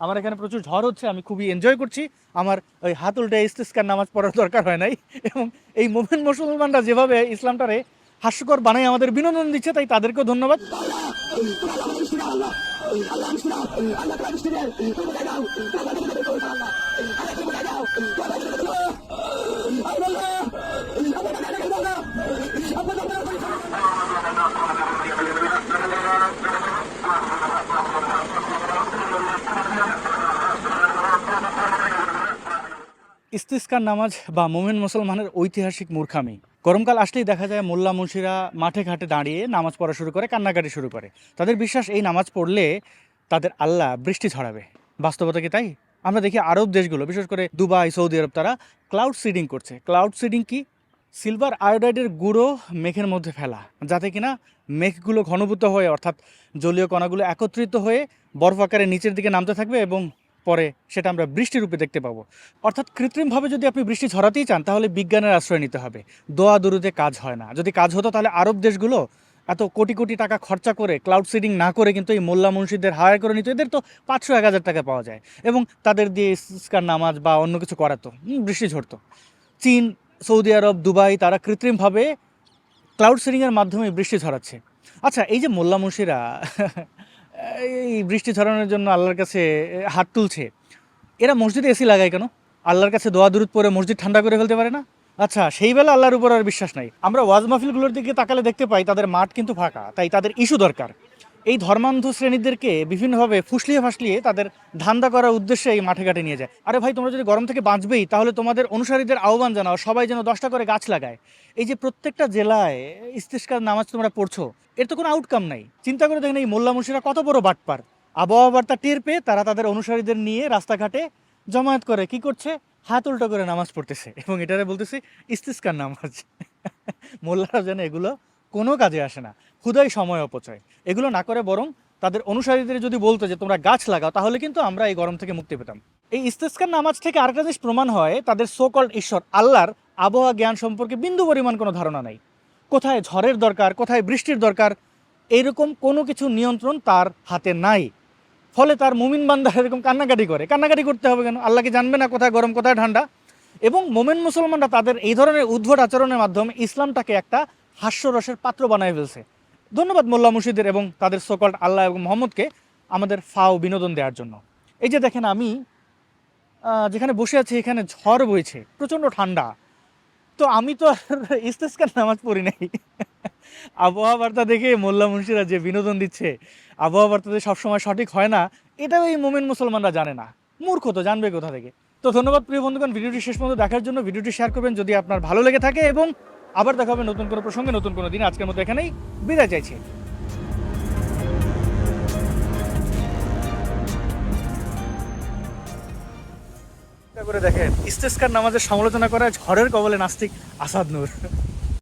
আমার এখানে প্রচুর ঝড় হচ্ছে আমি খুবই এনজয় করছি আমার ওই হাত উল্টে ইস্তিস্কার নামাজ পড়ার দরকার হয় নাই এবং এই মোমেন মুসলমানরা যেভাবে ইসলামটারে হাস্যকর বানাই আমাদের বিনোদন দিচ্ছে তাই তাদেরকেও ধন্যবাদ ইস্তিস্কার নামাজ বা মোমেন মুসলমানের ঐতিহাসিক মূর্খামি। গরমকাল আসলেই দেখা যায় মোল্লা মুন্সিরা মাঠে ঘাটে দাঁড়িয়ে নামাজ পড়া শুরু করে, কান্নাকাটি শুরু করে। তাদের বিশ্বাস, এই নামাজ পড়লে তাদের আল্লাহ বৃষ্টি ছড়াবে বাস্তবতা কি তাই? আমরা দেখি আরব দেশগুলো, বিশেষ করে দুবাই, সৌদি আরব, তারা ক্লাউড সিডিং করছে। ক্লাউড সিডিং কি? সিলভার আয়োডাইডের গুঁড়ো মেঘের মধ্যে ফেলা, যাতে কিনা মেঘগুলো ঘনভূত হয়ে, অর্থাৎ জলীয় কণাগুলো একত্রিত হয়ে বরফ আকারে নিচের দিকে নামতে থাকবে এবং পরে সেটা আমরা বৃষ্টি রূপে দেখতে পাবো। অর্থাৎ কৃত্রিমভাবে যদি আপনি বৃষ্টি ছড়াতেই চান, তাহলে বিজ্ঞানের আশ্রয় নিতে হবে। দোয়া দরুদে কাজ হয় না। যদি কাজ হতো, তাহলে আরব দেশগুলো এত কোটি কোটি টাকা খরচা করে ক্লাউড সিডিং না করে কিন্তু এই মোল্লা মুন্সিদের হায়ার করে নিত। এদের তো পাঁচশো, এক হাজার টাকা পাওয়া যায়। এবং তাদের দিয়ে ইস্কার নামাজ বা অন্য কিছু করাতো। বৃষ্টি ঝরতো। চীন, সৌদি আরব, দুবাই, তারা কৃত্রিমভাবে ক্লাউড সিডিংয়ের মাধ্যমে বৃষ্টি ঝরাচ্ছে। আচ্ছা এই যে মোল্লা মুন্সিরা এই বৃষ্টি ছড়ানোর জন্য আল্লাহর কাছে হাত তুলছে। এরা মসজিদে এসি লাগায় কেন? আল্লাহর কাছে দোয়া দূরত পরে মসজিদ ঠান্ডা করে ফেলতে পারে না? আচ্ছা সেই বেলা আল্লাহর উপর আর বিশ্বাস নাই। আমরা ওয়াজ মাহফিলগুলোর দিকে তাকালে দেখতে পাই, তাদের মাঠ কিন্তু ফাঁকা, তাই তাদের ইস্যু দরকার। এই ধর্মান্ধ শ্রেণীদেরকে বিভিন্নভাবে ফুসলিয়ে ফাসলিয়ে তাদের ধান্দা করার উদ্দেশ্যে এই মাঠে ঘাটে নিয়ে যায়। আরে ভাই, তোমরা যদি গরম থেকে বাঁচবেই, তাহলে তোমাদের অনুসারীদের আহ্বান জানাও, সবাই যেন দশটা করে গাছ লাগায়। এই যে প্রত্যেকটা জেলায় ইস্তিস্কার নামাজ তোমরা পড়ছো, এর তো কোনো আউটকাম নাই। চিন্তা করে দেখেন এই মোল্লা মুন্সিরা কত বড় বাটপার। আবহাওয়া বার্তা টের পেয়ে তারা তাদের অনুসারীদের নিয়ে রাস্তাঘাটে জমায়েত করে, কি করছে? হাত উল্টো করে নামাজ পড়তেছে। এবং এটারে বলতেছে ইস্তিস্কার নামাজ। মোল্লারা যেন এগুলো কোনো কাজে আসে না। ক্ষুদাই সময় অপচয়। এগুলো না করে বরং তাদের অনুসারীদের যদি বলতো যে, তোমরা গাছ লাগাও, তাহলে কিন্তু আমরা এই গরম থেকে মুক্তি পেতাম। এই ইস্তেস্কার নামাজ থেকে আরেকটা জিনিস প্রমাণ হয়, তাদের সোকল্ড ঈশ্বর, আল্লাহর আবহাওয়া জ্ঞান সম্পর্কে বিন্দু পরিমাণ কোনো ধারণা নাই। কোথায় ঝড়ের দরকার, কোথায় বৃষ্টির দরকার এইরকম কোনো কিছু নিয়ন্ত্রণ তার হাতে নাই। ফলে তার মুমিন বান্দা এরকম কান্নাকাটি করে। কান্নাকাটি করতে হবে কেন? আল্লাহকে জানবে না কোথায় গরম, কোথায় ঠান্ডা। এবং মোমেন মুসলমানরা তাদের এই ধরনের উদ্ভট আচরণের মাধ্যমে ইসলামটাকে একটা হাস্যরসের পাত্র বানায় ফেলছে। ধন্যবাদ মোল্লা মুর্শিদের এবং তাদের সকল আল্লাহ এবং মোহাম্মদকে আমাদের ফাও বিনোদন দেওয়ার জন্য। এই যে দেখেন আমি যেখানে বসে আছি এখানে ঝড় বইছে, প্রচণ্ড ঠান্ডা। তো আমি তো আর ইস্তেস্কার নামাজ পড়ি নাই। আবহাওয়া বার্তা দেখে মোল্লা মুন্সিরা যে বিনোদন দিচ্ছে আবহাওয়া বার্তাতে সবসময় সঠিক হয় না, এটাও এই মোমেন মুসলমানরা জানে না। মূর্খ তো, জানবে কোথা থেকে। তো ধন্যবাদ প্রিয় বন্ধুগণ, ভিডিওটি শেষ পর্যন্ত দেখার জন্য ভিডিওটি শেয়ার করবেন যদি আপনার ভালো লেগে থাকে এবং আবার দেখা হবে নতুন কোনো প্রসঙ্গে, নতুন কোনো দিন। আজকের মতো এখানেই বিদায় চাইছি। করে দেখেন, ইস্তেস্কার নামাজের সমালোচনা করা ঝড়ের কবলে নাস্তিক আসাদ নূর।